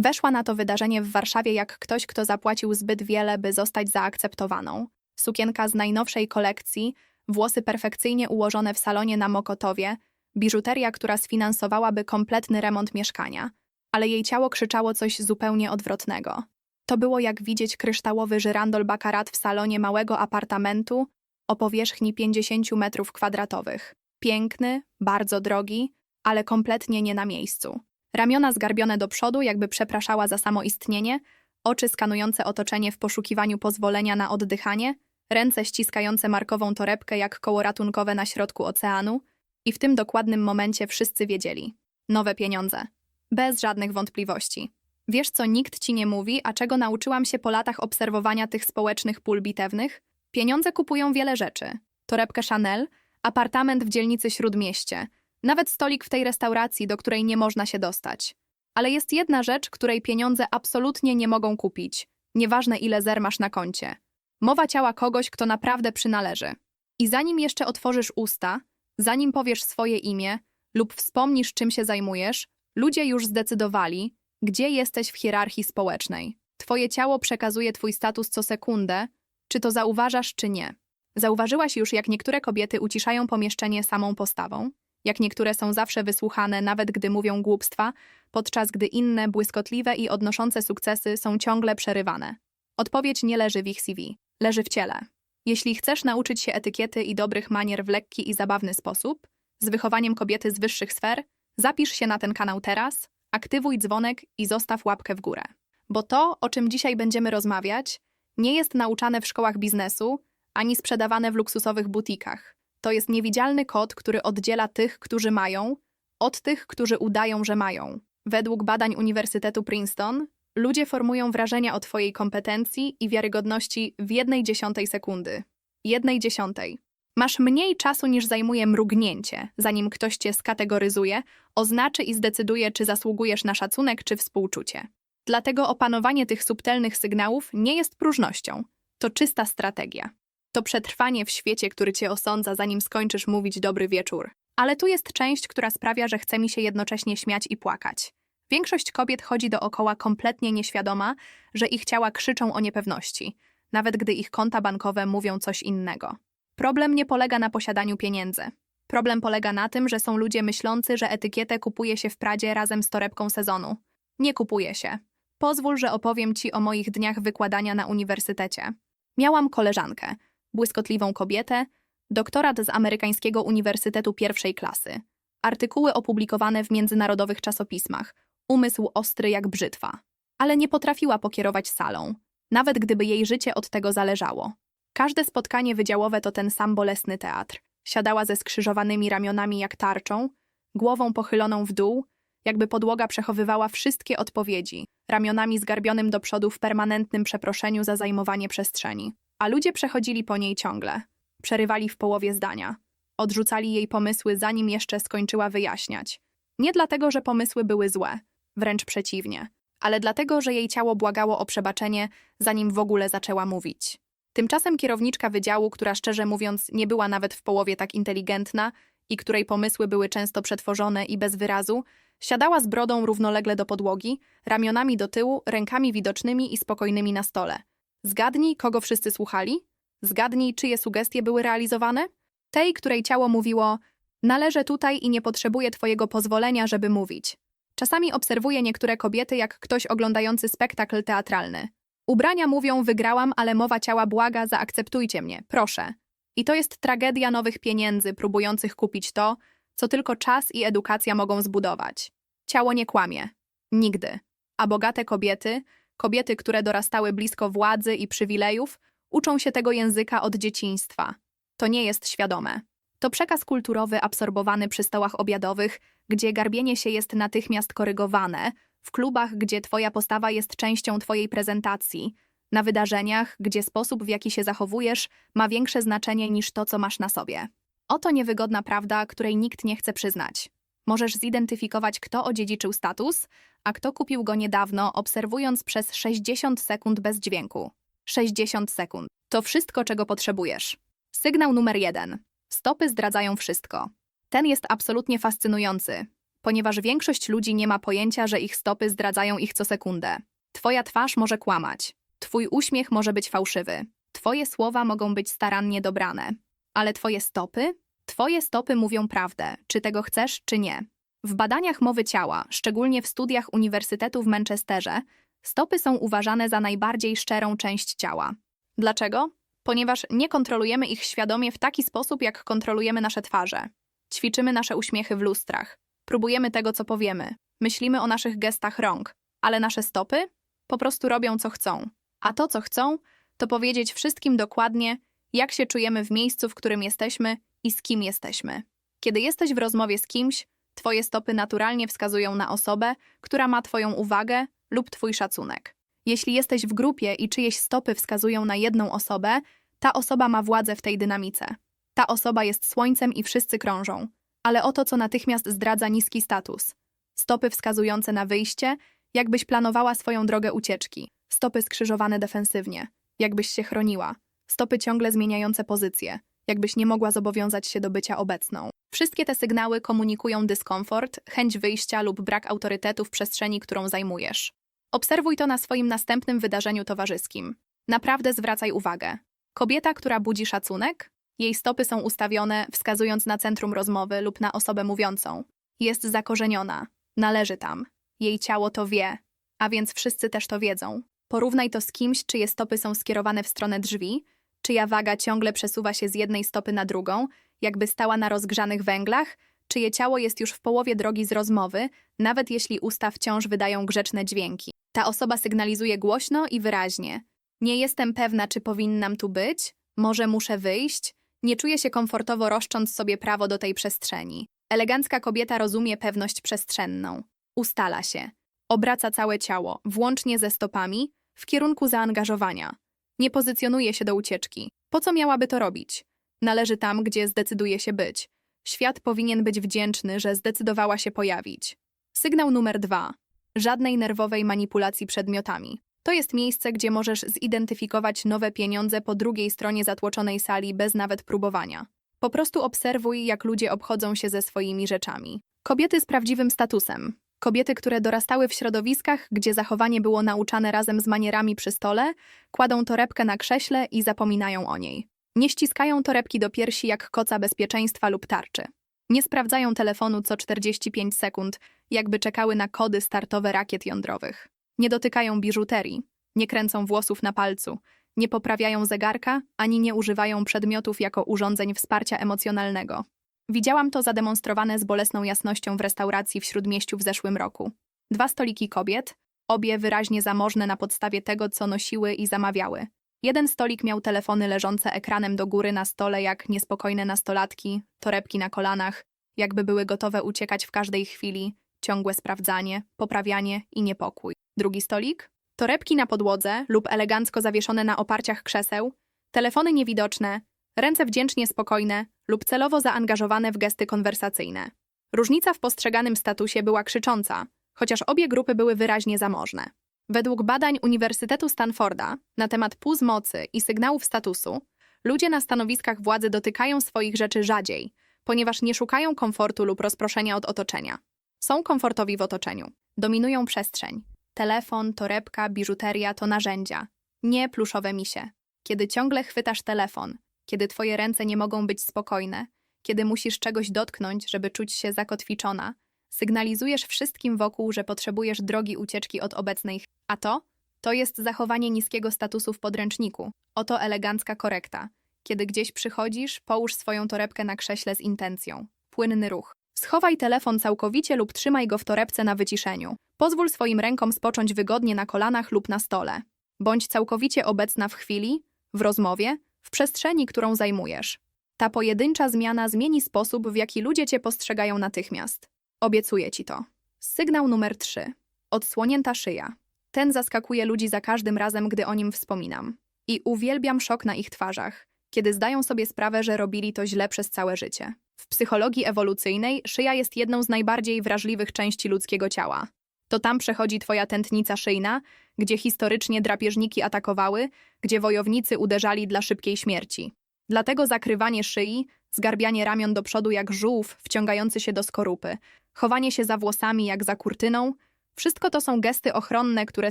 Weszła na to wydarzenie w Warszawie jak ktoś, kto zapłacił zbyt wiele, by zostać zaakceptowaną. Sukienka z najnowszej kolekcji, włosy perfekcyjnie ułożone w salonie na Mokotowie, biżuteria, która sfinansowałaby kompletny remont mieszkania. Ale jej ciało krzyczało coś zupełnie odwrotnego. To było jak widzieć kryształowy żyrandol bakarat w salonie małego apartamentu o powierzchni 50 metrów kwadratowych. Piękny, bardzo drogi, ale kompletnie nie na miejscu. Ramiona zgarbione do przodu, jakby przepraszała za samoistnienie, oczy skanujące otoczenie w poszukiwaniu pozwolenia na oddychanie, ręce ściskające markową torebkę jak koło ratunkowe na środku oceanu i w tym dokładnym momencie wszyscy wiedzieli. Nowe pieniądze. Bez żadnych wątpliwości. Wiesz, co nikt ci nie mówi, a czego nauczyłam się po latach obserwowania tych społecznych pól bitewnych? Pieniądze kupują wiele rzeczy. Torebkę Chanel, apartament w dzielnicy Śródmieście, nawet stolik w tej restauracji, do której nie można się dostać. Ale jest jedna rzecz, której pieniądze absolutnie nie mogą kupić. Nieważne ile zer masz na koncie. Mowa ciała kogoś, kto naprawdę przynależy. I zanim jeszcze otworzysz usta, zanim powiesz swoje imię lub wspomnisz, czym się zajmujesz, ludzie już zdecydowali, gdzie jesteś w hierarchii społecznej. Twoje ciało przekazuje twój status co sekundę, czy to zauważasz, czy nie. Zauważyłaś już, jak niektóre kobiety uciszają pomieszczenie samą postawą? Jak niektóre są zawsze wysłuchane, nawet gdy mówią głupstwa, podczas gdy inne, błyskotliwe i odnoszące sukcesy są ciągle przerywane. Odpowiedź nie leży w ich CV, leży w ciele. Jeśli chcesz nauczyć się etykiety i dobrych manier w lekki i zabawny sposób, z wychowaniem kobiety z wyższych sfer, zapisz się na ten kanał teraz, aktywuj dzwonek i zostaw łapkę w górę. Bo to, o czym dzisiaj będziemy rozmawiać, nie jest nauczane w szkołach biznesu ani sprzedawane w luksusowych butikach. To jest niewidzialny kod, który oddziela tych, którzy mają, od tych, którzy udają, że mają. Według badań Uniwersytetu Princeton, ludzie formują wrażenia o Twojej kompetencji i wiarygodności w jednej dziesiątej sekundy. Jednej dziesiątej. Masz mniej czasu niż zajmuje mrugnięcie, zanim ktoś Cię skategoryzuje, oznaczy i zdecyduje, czy zasługujesz na szacunek czy współczucie. Dlatego opanowanie tych subtelnych sygnałów nie jest próżnością. To czysta strategia. To przetrwanie w świecie, który cię osądza, zanim skończysz mówić dobry wieczór. Ale tu jest część, która sprawia, że chce mi się jednocześnie śmiać i płakać. Większość kobiet chodzi dookoła kompletnie nieświadoma, że ich ciała krzyczą o niepewności, nawet gdy ich konta bankowe mówią coś innego. Problem nie polega na posiadaniu pieniędzy. Problem polega na tym, że są ludzie myślący, że etykietę kupuje się w Pradzie razem z torebką sezonu. Nie kupuje się. Pozwól, że opowiem ci o moich dniach wykładania na uniwersytecie. Miałam koleżankę, błyskotliwą kobietę, doktorat z amerykańskiego uniwersytetu pierwszej klasy, artykuły opublikowane w międzynarodowych czasopismach, umysł ostry jak brzytwa. Ale nie potrafiła pokierować salą, nawet gdyby jej życie od tego zależało. Każde spotkanie wydziałowe to ten sam bolesny teatr. Siadała ze skrzyżowanymi ramionami jak tarczą, głową pochyloną w dół, jakby podłoga przechowywała wszystkie odpowiedzi, ramionami zgarbionym do przodu w permanentnym przeproszeniu za zajmowanie przestrzeni. A ludzie przechodzili po niej ciągle. Przerywali w połowie zdania. Odrzucali jej pomysły, zanim jeszcze skończyła wyjaśniać. Nie dlatego, że pomysły były złe, wręcz przeciwnie, ale dlatego, że jej ciało błagało o przebaczenie, zanim w ogóle zaczęła mówić. Tymczasem kierowniczka wydziału, która szczerze mówiąc nie była nawet w połowie tak inteligentna i której pomysły były często przetworzone i bez wyrazu, siadała z brodą równolegle do podłogi, ramionami do tyłu, rękami widocznymi i spokojnymi na stole – Zgadnij, kogo wszyscy słuchali? Zgadnij, czyje sugestie były realizowane? Tej, której ciało mówiło: Należę tutaj i nie potrzebuję Twojego pozwolenia, żeby mówić. Czasami obserwuję niektóre kobiety jak ktoś oglądający spektakl teatralny. Ubrania mówią: Wygrałam, ale mowa ciała błaga, zaakceptujcie mnie, proszę. I to jest tragedia nowych pieniędzy, próbujących kupić to, co tylko czas i edukacja mogą zbudować. Ciało nie kłamie. Nigdy. A bogate kobiety, Kobiety, które dorastały blisko władzy i przywilejów, uczą się tego języka od dzieciństwa. To nie jest świadome. To przekaz kulturowy absorbowany przy stołach obiadowych, gdzie garbienie się jest natychmiast korygowane, w klubach, gdzie twoja postawa jest częścią twojej prezentacji, na wydarzeniach, gdzie sposób, w jaki się zachowujesz, ma większe znaczenie niż to, co masz na sobie. Oto niewygodna prawda, której nikt nie chce przyznać. Możesz zidentyfikować, kto odziedziczył status, a kto kupił go niedawno, obserwując przez 60 sekund bez dźwięku. 60 sekund. To wszystko, czego potrzebujesz. Sygnał numer jeden. Stopy zdradzają wszystko. Ten jest absolutnie fascynujący. ponieważ większość ludzi nie ma pojęcia, że ich stopy zdradzają ich co sekundę. Twoja twarz może kłamać. Twój uśmiech może być fałszywy. Twoje słowa mogą być starannie dobrane. Ale twoje stopy? Twoje stopy mówią prawdę, czy tego chcesz, czy nie. W badaniach mowy ciała, szczególnie w studiach Uniwersytetu w Manchesterze, stopy są uważane za najbardziej szczerą część ciała. Dlaczego? Ponieważ nie kontrolujemy ich świadomie w taki sposób, jak kontrolujemy nasze twarze. Ćwiczymy nasze uśmiechy w lustrach. Próbujemy tego, co powiemy. Myślimy o naszych gestach rąk. Ale nasze stopy? Po prostu robią, co chcą. A to, co chcą, to powiedzieć wszystkim dokładnie, jak się czujemy w miejscu, w którym jesteśmy i z kim jesteśmy. Kiedy jesteś w rozmowie z kimś, twoje stopy naturalnie wskazują na osobę, która ma twoją uwagę lub twój szacunek. Jeśli jesteś w grupie i czyjeś stopy wskazują na jedną osobę, ta osoba ma władzę w tej dynamice. Ta osoba jest słońcem i wszyscy krążą. Ale oto co natychmiast zdradza niski status. Stopy wskazujące na wyjście, jakbyś planowała swoją drogę ucieczki. Stopy skrzyżowane defensywnie, jakbyś się chroniła. Stopy ciągle zmieniające pozycję, jakbyś nie mogła zobowiązać się do bycia obecną. Wszystkie te sygnały komunikują dyskomfort, chęć wyjścia lub brak autorytetu w przestrzeni, którą zajmujesz. Obserwuj to na swoim następnym wydarzeniu towarzyskim. Naprawdę zwracaj uwagę. Kobieta, która budzi szacunek, jej stopy są ustawione, wskazując na centrum rozmowy lub na osobę mówiącą. Jest zakorzeniona, należy tam. Jej ciało to wie, a więc wszyscy też to wiedzą. Porównaj to z kimś, czyje stopy są skierowane w stronę drzwi, czyja waga ciągle przesuwa się z jednej stopy na drugą, jakby stała na rozgrzanych węglach, czyje ciało jest już w połowie drogi z rozmowy, nawet jeśli usta wciąż wydają grzeczne dźwięki. Ta osoba sygnalizuje głośno i wyraźnie. Nie jestem pewna, czy powinnam tu być, może muszę wyjść, nie czuję się komfortowo roszcząc sobie prawo do tej przestrzeni. Elegancka kobieta rozumie pewność przestrzenną. Ustala się. Obraca całe ciało, włącznie ze stopami, w kierunku zaangażowania. Nie pozycjonuje się do ucieczki. Po co miałaby to robić? Należy tam, gdzie zdecyduje się być. Świat powinien być wdzięczny, że zdecydowała się pojawić. Sygnał numer dwa. Żadnej nerwowej manipulacji przedmiotami. To jest miejsce, gdzie możesz zidentyfikować nowe pieniądze po drugiej stronie zatłoczonej sali bez nawet próbowania. Po prostu obserwuj, jak ludzie obchodzą się ze swoimi rzeczami. Kobiety z prawdziwym statusem. Kobiety, które dorastały w środowiskach, gdzie zachowanie było nauczane razem z manierami przy stole, kładą torebkę na krześle i zapominają o niej. Nie ściskają torebki do piersi jak koca bezpieczeństwa lub tarczy. Nie sprawdzają telefonu co 45 sekund, jakby czekały na kody startowe rakiet jądrowych. Nie dotykają biżuterii, nie kręcą włosów na palcu, nie poprawiają zegarka, ani nie używają przedmiotów jako urządzeń wsparcia emocjonalnego. Widziałam to zademonstrowane z bolesną jasnością w restauracji w Śródmieściu w zeszłym roku. Dwa stoliki kobiet, obie wyraźnie zamożne na podstawie tego, co nosiły i zamawiały. Jeden stolik miał telefony leżące ekranem do góry na stole jak niespokojne nastolatki, torebki na kolanach, jakby były gotowe uciekać w każdej chwili, ciągłe sprawdzanie, poprawianie i niepokój. Drugi stolik? Torebki na podłodze lub elegancko zawieszone na oparciach krzeseł, telefony niewidoczne, ręce wdzięcznie spokojne lub celowo zaangażowane w gesty konwersacyjne. Różnica w postrzeganym statusie była krzycząca, chociaż obie grupy były wyraźnie zamożne. Według badań Uniwersytetu Stanforda na temat puz mocy i sygnałów statusu, ludzie na stanowiskach władzy dotykają swoich rzeczy rzadziej, ponieważ nie szukają komfortu lub rozproszenia od otoczenia. Są komfortowi w otoczeniu. Dominują przestrzeń. Telefon, torebka, biżuteria to narzędzia, nie pluszowe misie. Kiedy ciągle chwytasz telefon, kiedy twoje ręce nie mogą być spokojne, kiedy musisz czegoś dotknąć, żeby czuć się zakotwiczona, sygnalizujesz wszystkim wokół, że potrzebujesz drogi ucieczki od obecnej. A to? To jest zachowanie niskiego statusu w podręczniku. Oto elegancka korekta. Kiedy gdzieś przychodzisz, połóż swoją torebkę na krześle z intencją. Płynny ruch. Schowaj telefon całkowicie lub trzymaj go w torebce na wyciszeniu. Pozwól swoim rękom spocząć wygodnie na kolanach lub na stole. Bądź całkowicie obecna w chwili, w rozmowie, przestrzeni, którą zajmujesz. Ta pojedyncza zmiana zmieni sposób, w jaki ludzie cię postrzegają natychmiast. Obiecuję ci to. Sygnał numer 3. Odsłonięta szyja. Ten zaskakuje ludzi za każdym razem, gdy o nim wspominam. I uwielbiam szok na ich twarzach, kiedy zdają sobie sprawę, że robili to źle przez całe życie. W psychologii ewolucyjnej szyja jest jedną z najbardziej wrażliwych części ludzkiego ciała. To tam przechodzi twoja tętnica szyjna, gdzie historycznie drapieżniki atakowały, gdzie wojownicy uderzali dla szybkiej śmierci. Dlatego zakrywanie szyi, zgarbianie ramion do przodu jak żółw wciągający się do skorupy, chowanie się za włosami jak za kurtyną. Wszystko to są gesty ochronne, które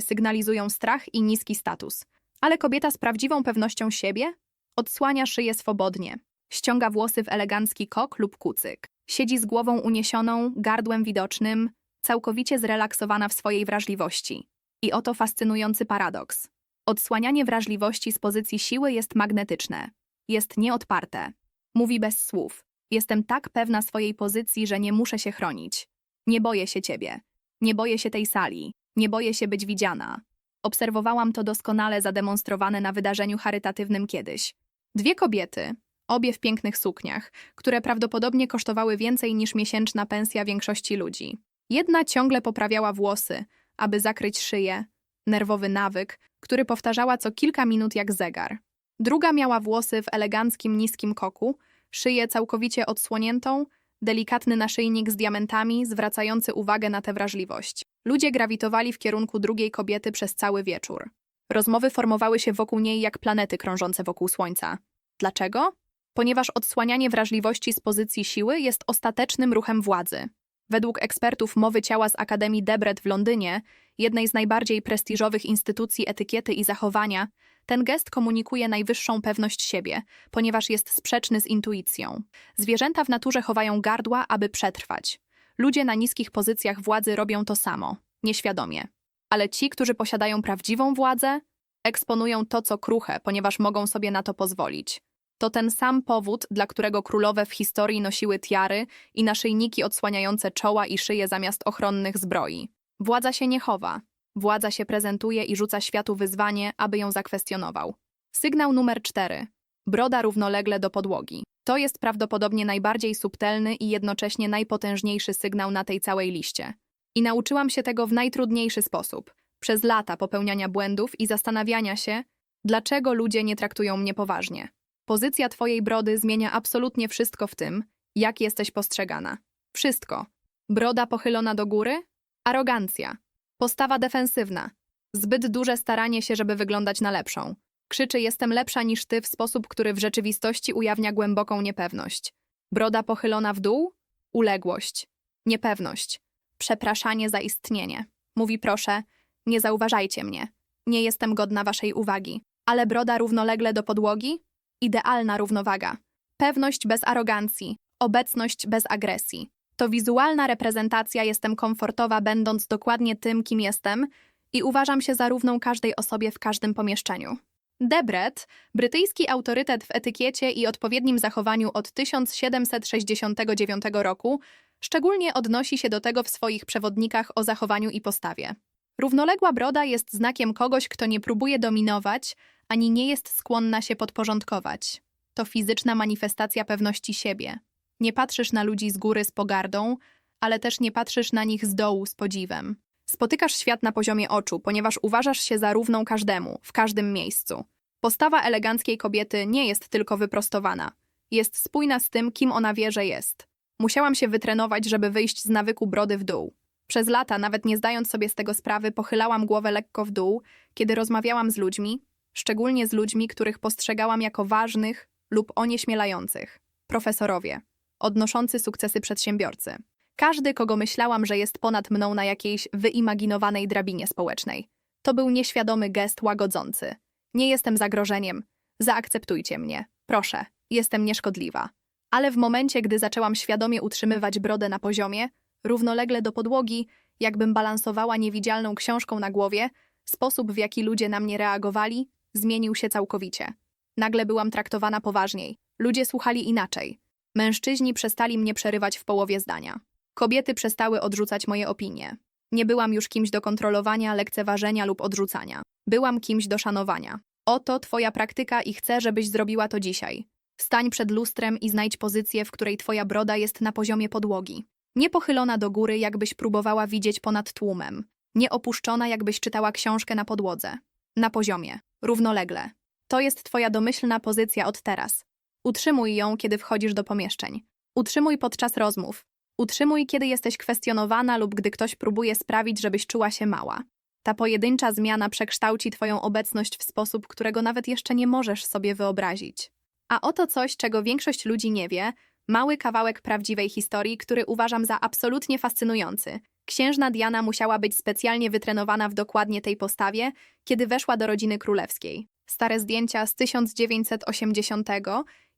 sygnalizują strach i niski status. Ale kobieta z prawdziwą pewnością siebie odsłania szyję swobodnie, ściąga włosy w elegancki kok lub kucyk, siedzi z głową uniesioną, gardłem widocznym, całkowicie zrelaksowana w swojej wrażliwości. I oto fascynujący paradoks. Odsłanianie wrażliwości z pozycji siły jest magnetyczne, jest nieodparte. Mówi bez słów. Jestem tak pewna swojej pozycji, że nie muszę się chronić. Nie boję się ciebie. Nie boję się tej sali. Nie boję się być widziana. Obserwowałam to doskonale zademonstrowane na wydarzeniu charytatywnym kiedyś. Dwie kobiety, obie w pięknych sukniach, które prawdopodobnie kosztowały więcej niż miesięczna pensja większości ludzi. Jedna ciągle poprawiała włosy, aby zakryć szyję, nerwowy nawyk, który powtarzała co kilka minut jak zegar. Druga miała włosy w eleganckim, niskim koku, szyję całkowicie odsłoniętą, delikatny naszyjnik z diamentami zwracający uwagę na tę wrażliwość. Ludzie grawitowali w kierunku drugiej kobiety przez cały wieczór. Rozmowy formowały się wokół niej jak planety krążące wokół Słońca. Dlaczego? Ponieważ odsłanianie wrażliwości z pozycji siły jest ostatecznym ruchem władzy. Według ekspertów mowy ciała z Akademii Debret w Londynie, jednej z najbardziej prestiżowych instytucji etykiety i zachowania, ten gest komunikuje najwyższą pewność siebie, ponieważ jest sprzeczny z intuicją. Zwierzęta w naturze chowają gardła, aby przetrwać. Ludzie na niskich pozycjach władzy robią to samo, nieświadomie. Ale ci, którzy posiadają prawdziwą władzę, eksponują to, co kruche, ponieważ mogą sobie na to pozwolić. To ten sam powód, dla którego królowe w historii nosiły tiary i naszyjniki odsłaniające czoła i szyję zamiast ochronnych zbroi. Władza się nie chowa. Władza się prezentuje i rzuca światu wyzwanie, aby ją zakwestionował. Sygnał numer cztery. Broda równolegle do podłogi. To jest prawdopodobnie najbardziej subtelny i jednocześnie najpotężniejszy sygnał na tej całej liście. I nauczyłam się tego w najtrudniejszy sposób. Przez lata popełniania błędów i zastanawiania się, dlaczego ludzie nie traktują mnie poważnie. Pozycja twojej brody zmienia absolutnie wszystko w tym, jak jesteś postrzegana. Wszystko. Broda pochylona do góry? Arogancja. Postawa defensywna. Zbyt duże staranie się, żeby wyglądać na lepszą. Krzyczy jestem lepsza niż ty w sposób, który w rzeczywistości ujawnia głęboką niepewność. Broda pochylona w dół? Uległość. Niepewność. Przepraszanie za istnienie. Mówi proszę, nie zauważajcie mnie. Nie jestem godna waszej uwagi. Ale broda równolegle do podłogi? Idealna równowaga. Pewność bez arogancji. Obecność bez agresji. To wizualna reprezentacja jestem komfortowa, będąc dokładnie tym, kim jestem i uważam się za równą każdej osobie w każdym pomieszczeniu. Debret, brytyjski autorytet w etykiecie i odpowiednim zachowaniu od 1769 roku, szczególnie odnosi się do tego w swoich przewodnikach o zachowaniu i postawie. Równoległa broda jest znakiem kogoś, kto nie próbuje dominować, ani nie jest skłonna się podporządkować. To fizyczna manifestacja pewności siebie. Nie patrzysz na ludzi z góry z pogardą, ale też nie patrzysz na nich z dołu z podziwem. Spotykasz świat na poziomie oczu, ponieważ uważasz się za równą każdemu, w każdym miejscu. Postawa eleganckiej kobiety nie jest tylko wyprostowana. Jest spójna z tym, kim ona wie, że jest. Musiałam się wytrenować, żeby wyjść z nawyku brody w dół. Przez lata, nawet nie zdając sobie z tego sprawy, pochylałam głowę lekko w dół, kiedy rozmawiałam z ludźmi, szczególnie z ludźmi, których postrzegałam jako ważnych lub onieśmielających. Profesorowie, odnoszący sukcesy przedsiębiorcy. Każdy, kogo myślałam, że jest ponad mną na jakiejś wyimaginowanej drabinie społecznej. To był nieświadomy gest łagodzący. Nie jestem zagrożeniem. Zaakceptujcie mnie. Proszę, jestem nieszkodliwa. Ale w momencie, gdy zaczęłam świadomie utrzymywać brodę na poziomie, równolegle do podłogi, jakbym balansowała niewidzialną książką na głowie, sposób, w jaki ludzie na mnie reagowali, zmienił się całkowicie. Nagle byłam traktowana poważniej. Ludzie słuchali inaczej. Mężczyźni przestali mnie przerywać w połowie zdania. Kobiety przestały odrzucać moje opinie. Nie byłam już kimś do kontrolowania, lekceważenia lub odrzucania. Byłam kimś do szanowania. Oto twoja praktyka i chcę, żebyś zrobiła to dzisiaj. Stań przed lustrem i znajdź pozycję, w której twoja broda jest na poziomie podłogi. Nie pochylona do góry, jakbyś próbowała widzieć ponad tłumem. Nie opuszczona, jakbyś czytała książkę na podłodze. Na poziomie, równolegle. To jest twoja domyślna pozycja od teraz. Utrzymuj ją, kiedy wchodzisz do pomieszczeń. Utrzymuj podczas rozmów. Utrzymuj, kiedy jesteś kwestionowana lub gdy ktoś próbuje sprawić, żebyś czuła się mała. Ta pojedyncza zmiana przekształci Twoją obecność w sposób, którego nawet jeszcze nie możesz sobie wyobrazić. A oto coś, czego większość ludzi nie wie, Mały kawałek prawdziwej historii, który uważam za absolutnie fascynujący. Księżna Diana musiała być specjalnie wytrenowana w dokładnie tej postawie, kiedy weszła do rodziny królewskiej. Stare zdjęcia z 1980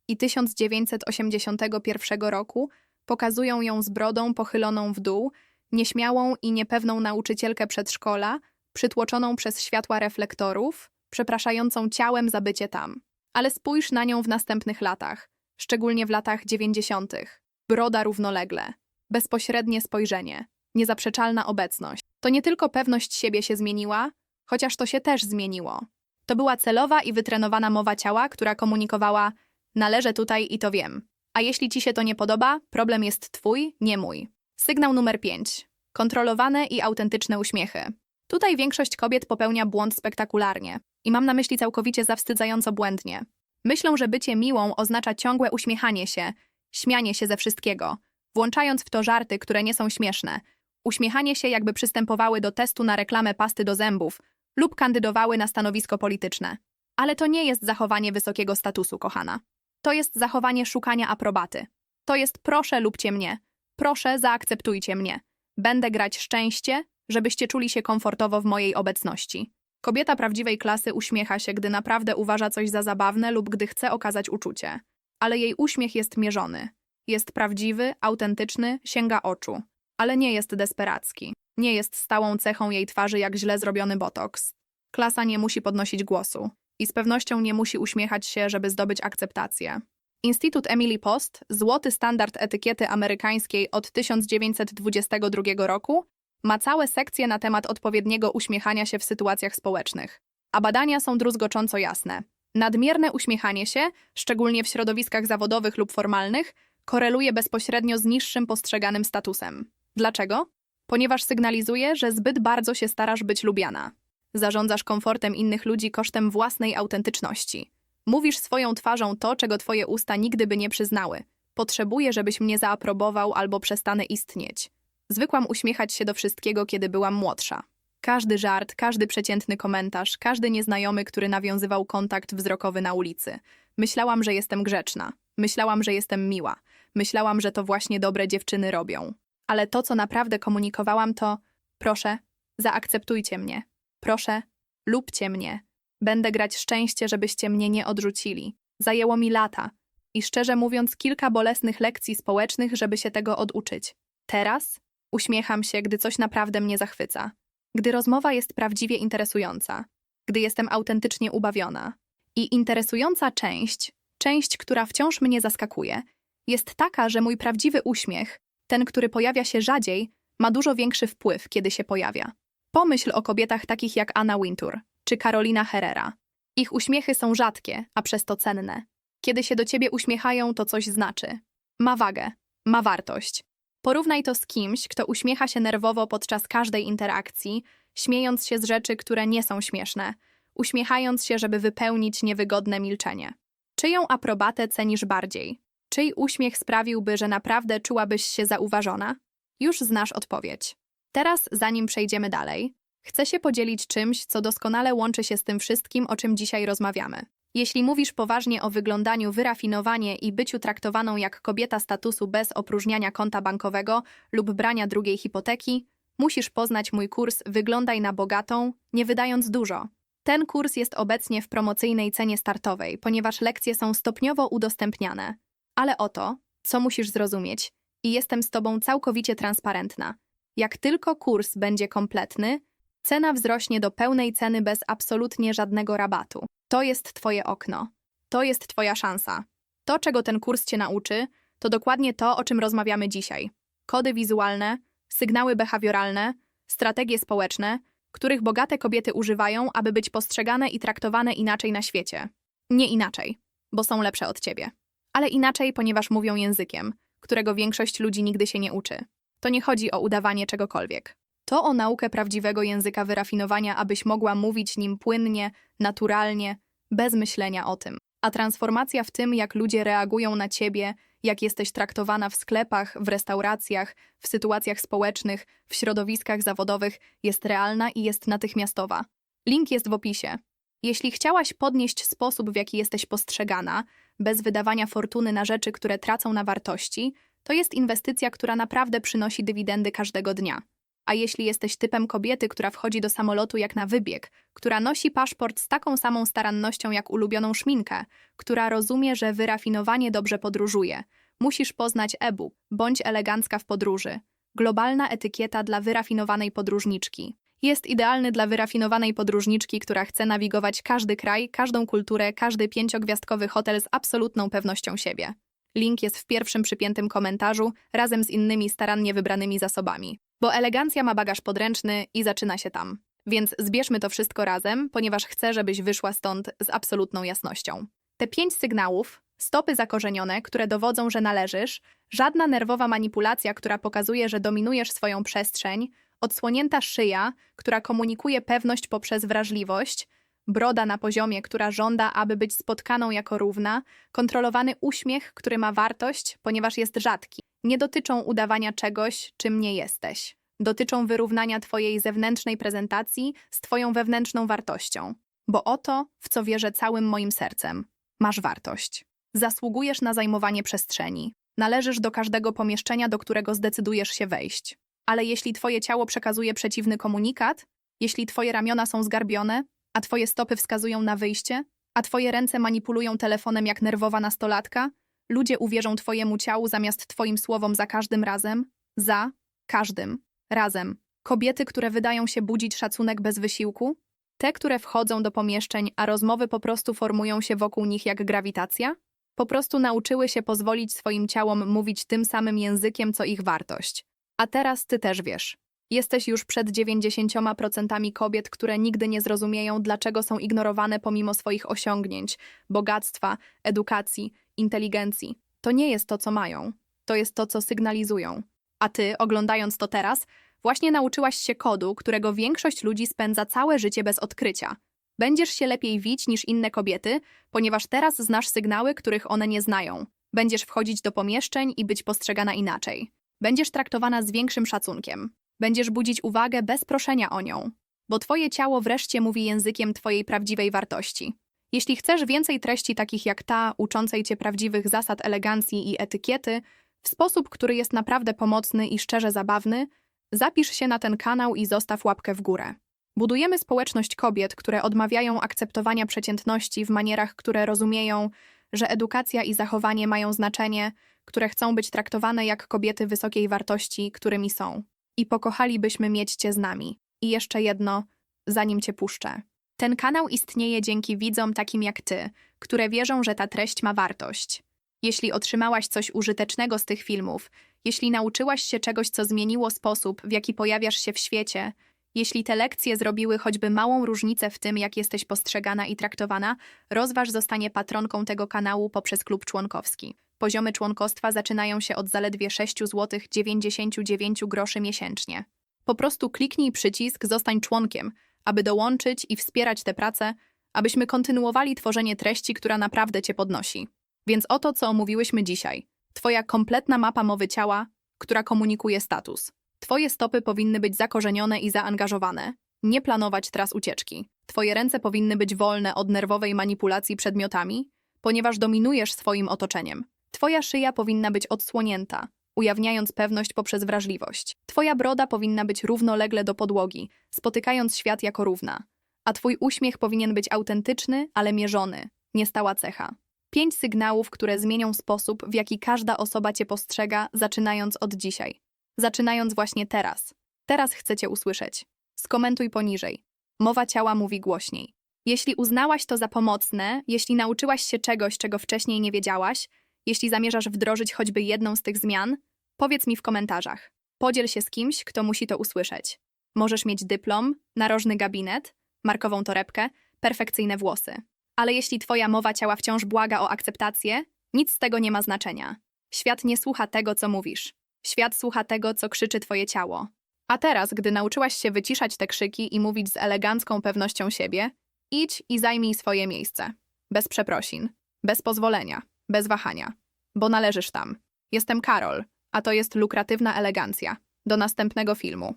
i 1981 roku pokazują ją z brodą pochyloną w dół, nieśmiałą i niepewną nauczycielkę przedszkola, przytłoczoną przez światła reflektorów, przepraszającą ciałem za bycie tam. Ale spójrz na nią w następnych latach, szczególnie w latach dziewięćdziesiątych. Broda równolegle, bezpośrednie spojrzenie, niezaprzeczalna obecność. To nie tylko pewność siebie się zmieniła, chociaż to się też zmieniło. To była celowa i wytrenowana mowa ciała, która komunikowała: Należę tutaj i to wiem. A jeśli ci się to nie podoba, problem jest twój, nie mój. Sygnał numer 5. Kontrolowane i autentyczne uśmiechy. Tutaj większość kobiet popełnia błąd spektakularnie. I mam na myśli całkowicie zawstydzająco błędnie. Myślą, że bycie miłą oznacza ciągłe uśmiechanie się, śmianie się ze wszystkiego, włączając w to żarty, które nie są śmieszne. Uśmiechanie się, jakby przystępowały do testu na reklamę pasty do zębów lub kandydowały na stanowisko polityczne. Ale to nie jest zachowanie wysokiego statusu, kochana. To jest zachowanie szukania aprobaty. To jest proszę lubcie mnie. Proszę zaakceptujcie mnie. Będę grać szczęście, żebyście czuli się komfortowo w mojej obecności. Kobieta prawdziwej klasy uśmiecha się, gdy naprawdę uważa coś za zabawne lub gdy chce okazać uczucie. Ale jej uśmiech jest mierzony. Jest prawdziwy, autentyczny, sięga oczu. Ale nie jest desperacki. Nie jest stałą cechą jej twarzy jak źle zrobiony botoks. Klasa nie musi podnosić głosu. I z pewnością nie musi uśmiechać się, żeby zdobyć akceptację. Instytut Emily Post, złoty standard etykiety amerykańskiej od 1922 roku, ma całe sekcje na temat odpowiedniego uśmiechania się w sytuacjach społecznych. A badania są druzgocząco jasne. Nadmierne uśmiechanie się, szczególnie w środowiskach zawodowych lub formalnych, koreluje bezpośrednio z niższym postrzeganym statusem. Dlaczego? Ponieważ sygnalizuje, że zbyt bardzo się starasz być lubiana. Zarządzasz komfortem innych ludzi kosztem własnej autentyczności. Mówisz swoją twarzą to, czego twoje usta nigdy by nie przyznały. Potrzebuję, żebyś mnie zaaprobował albo przestanę istnieć. Zwykłam uśmiechać się do wszystkiego, kiedy byłam młodsza. Każdy żart, każdy przeciętny komentarz, każdy nieznajomy, który nawiązywał kontakt wzrokowy na ulicy. Myślałam, że jestem grzeczna. Myślałam, że jestem miła. Myślałam, że to właśnie dobre dziewczyny robią. Ale to, co naprawdę komunikowałam, to proszę, zaakceptujcie mnie. Proszę, lubcie mnie. Będę grać szczęście, żebyście mnie nie odrzucili. Zajęło mi lata i szczerze mówiąc kilka bolesnych lekcji społecznych, żeby się tego oduczyć. Teraz uśmiecham się, gdy coś naprawdę mnie zachwyca. Gdy rozmowa jest prawdziwie interesująca. Gdy jestem autentycznie ubawiona. I interesująca część, część, która wciąż mnie zaskakuje, jest taka, że mój prawdziwy uśmiech, ten, który pojawia się rzadziej, ma dużo większy wpływ, kiedy się pojawia. Pomyśl o kobietach takich jak Anna Wintour czy Carolina Herrera. Ich uśmiechy są rzadkie, a przez to cenne. Kiedy się do ciebie uśmiechają, to coś znaczy. Ma wagę, ma wartość. Porównaj to z kimś, kto uśmiecha się nerwowo podczas każdej interakcji, śmiejąc się z rzeczy, które nie są śmieszne, uśmiechając się, żeby wypełnić niewygodne milczenie. Czyją aprobatę cenisz bardziej? Czyj uśmiech sprawiłby, że naprawdę czułabyś się zauważona? Już znasz odpowiedź. Teraz, zanim przejdziemy dalej, chcę się podzielić czymś, co doskonale łączy się z tym wszystkim, o czym dzisiaj rozmawiamy. Jeśli mówisz poważnie o wyglądaniu, wyrafinowanie i byciu traktowaną jak kobieta statusu bez opróżniania konta bankowego lub brania drugiej hipoteki, musisz poznać mój kurs Wyglądaj na bogatą, nie wydając dużo. Ten kurs jest obecnie w promocyjnej cenie startowej, ponieważ lekcje są stopniowo udostępniane. Ale oto, co musisz zrozumieć, i jestem z Tobą całkowicie transparentna. Jak tylko kurs będzie kompletny, cena wzrośnie do pełnej ceny bez absolutnie żadnego rabatu. To jest Twoje okno. To jest Twoja szansa. To, czego ten kurs Cię nauczy, to dokładnie to, o czym rozmawiamy dzisiaj. Kody wizualne, sygnały behawioralne, strategie społeczne, których bogate kobiety używają, aby być postrzegane i traktowane inaczej na świecie. Nie inaczej, bo są lepsze od Ciebie. Ale inaczej, ponieważ mówią językiem, którego większość ludzi nigdy się nie uczy. To nie chodzi o udawanie czegokolwiek. To o naukę prawdziwego języka wyrafinowania, abyś mogła mówić nim płynnie, naturalnie, bez myślenia o tym. A transformacja w tym, jak ludzie reagują na ciebie, jak jesteś traktowana w sklepach, w restauracjach, w sytuacjach społecznych, w środowiskach zawodowych, jest realna i jest natychmiastowa. Link jest w opisie. Jeśli chciałaś podnieść sposób, w jaki jesteś postrzegana, bez wydawania fortuny na rzeczy, które tracą na wartości, to jest inwestycja, która naprawdę przynosi dywidendy każdego dnia. A jeśli jesteś typem kobiety, która wchodzi do samolotu jak na wybieg, która nosi paszport z taką samą starannością jak ulubioną szminkę, która rozumie, że wyrafinowanie dobrze podróżuje, musisz poznać e-book, bądź elegancka w podróży. Globalna etykieta dla wyrafinowanej podróżniczki. Jest idealny dla wyrafinowanej podróżniczki, która chce nawigować każdy kraj, każdą kulturę, każdy pięciogwiazdkowy hotel z absolutną pewnością siebie. Link jest w pierwszym przypiętym komentarzu, razem z innymi starannie wybranymi zasobami. Bo elegancja ma bagaż podręczny i zaczyna się tam. Więc zbierzmy to wszystko razem, ponieważ chcę, żebyś wyszła stąd z absolutną jasnością. Te pięć sygnałów, stopy zakorzenione, które dowodzą, że należysz, żadna nerwowa manipulacja, która pokazuje, że dominujesz swoją przestrzeń, odsłonięta szyja, która komunikuje pewność poprzez wrażliwość, broda na poziomie, która żąda, aby być spotkaną jako równa, kontrolowany uśmiech, który ma wartość, ponieważ jest rzadki. Nie dotyczą udawania czegoś, czym nie jesteś. Dotyczą wyrównania Twojej zewnętrznej prezentacji z Twoją wewnętrzną wartością. Bo oto, w co wierzę całym moim sercem, masz wartość. Zasługujesz na zajmowanie przestrzeni. Należysz do każdego pomieszczenia, do którego zdecydujesz się wejść. Ale jeśli Twoje ciało przekazuje przeciwny komunikat, jeśli Twoje ramiona są zgarbione, a Twoje stopy wskazują na wyjście, a Twoje ręce manipulują telefonem jak nerwowa nastolatka, ludzie uwierzą Twojemu ciału zamiast Twoim słowom za każdym razem, za każdym razem. Kobiety, które wydają się budzić szacunek bez wysiłku, te, które wchodzą do pomieszczeń, a rozmowy po prostu formują się wokół nich jak grawitacja, po prostu nauczyły się pozwolić swoim ciałom mówić tym samym językiem, co ich wartość. A teraz ty też wiesz. Jesteś już przed 90% kobiet, które nigdy nie zrozumieją, dlaczego są ignorowane pomimo swoich osiągnięć, bogactwa, edukacji, inteligencji. To nie jest to, co mają. To jest to, co sygnalizują. A ty, oglądając to teraz, właśnie nauczyłaś się kodu, którego większość ludzi spędza całe życie bez odkrycia. Będziesz się lepiej wić niż inne kobiety, ponieważ teraz znasz sygnały, których one nie znają. Będziesz wchodzić do pomieszczeń i być postrzegana inaczej. Będziesz traktowana z większym szacunkiem. Będziesz budzić uwagę bez proszenia o nią, bo twoje ciało wreszcie mówi językiem twojej prawdziwej wartości. Jeśli chcesz więcej treści takich jak ta, uczącej cię prawdziwych zasad elegancji i etykiety, w sposób, który jest naprawdę pomocny i szczerze zabawny, zapisz się na ten kanał i zostaw łapkę w górę. Budujemy społeczność kobiet, które odmawiają akceptowania przeciętności w manierach, które rozumieją, że edukacja i zachowanie mają znaczenie, które chcą być traktowane jak kobiety wysokiej wartości, którymi są. I pokochalibyśmy mieć cię z nami. I jeszcze jedno, zanim cię puszczę. Ten kanał istnieje dzięki widzom takim jak ty, które wierzą, że ta treść ma wartość. Jeśli otrzymałaś coś użytecznego z tych filmów, jeśli nauczyłaś się czegoś, co zmieniło sposób, w jaki pojawiasz się w świecie, jeśli te lekcje zrobiły choćby małą różnicę w tym, jak jesteś postrzegana i traktowana, rozważ zostanie patronką tego kanału poprzez klub członkowski. Poziomy członkostwa zaczynają się od zaledwie 6 zł 99 groszy miesięcznie. Po prostu kliknij przycisk Zostań członkiem, aby dołączyć i wspierać tę pracę, abyśmy kontynuowali tworzenie treści, która naprawdę Cię podnosi. Więc oto, co omówiłyśmy dzisiaj. Twoja kompletna mapa mowy ciała, która komunikuje status. Twoje stopy powinny być zakorzenione i zaangażowane. Nie planować tras ucieczki. Twoje ręce powinny być wolne od nerwowej manipulacji przedmiotami, ponieważ dominujesz swoim otoczeniem. Twoja szyja powinna być odsłonięta, ujawniając pewność poprzez wrażliwość. Twoja broda powinna być równolegle do podłogi, spotykając świat jako równa. A twój uśmiech powinien być autentyczny, ale mierzony, nie stała cecha. Pięć sygnałów, które zmienią sposób, w jaki każda osoba cię postrzega, zaczynając od dzisiaj. Zaczynając właśnie teraz. Teraz chcę cię usłyszeć. Skomentuj poniżej. Mowa ciała mówi głośniej. Jeśli uznałaś to za pomocne, jeśli nauczyłaś się czegoś, czego wcześniej nie wiedziałaś, jeśli zamierzasz wdrożyć choćby jedną z tych zmian, powiedz mi w komentarzach. Podziel się z kimś, kto musi to usłyszeć. Możesz mieć dyplom, narożny gabinet, markową torebkę, perfekcyjne włosy. Ale jeśli twoja mowa ciała wciąż błaga o akceptację, nic z tego nie ma znaczenia. Świat nie słucha tego, co mówisz. Świat słucha tego, co krzyczy twoje ciało. A teraz, gdy nauczyłaś się wyciszać te krzyki i mówić z elegancką pewnością siebie, idź i zajmij swoje miejsce. Bez przeprosin, bez pozwolenia, bez wahania. Bo należysz tam. Jestem Karol, a to jest lukratywna elegancja. Do następnego filmu.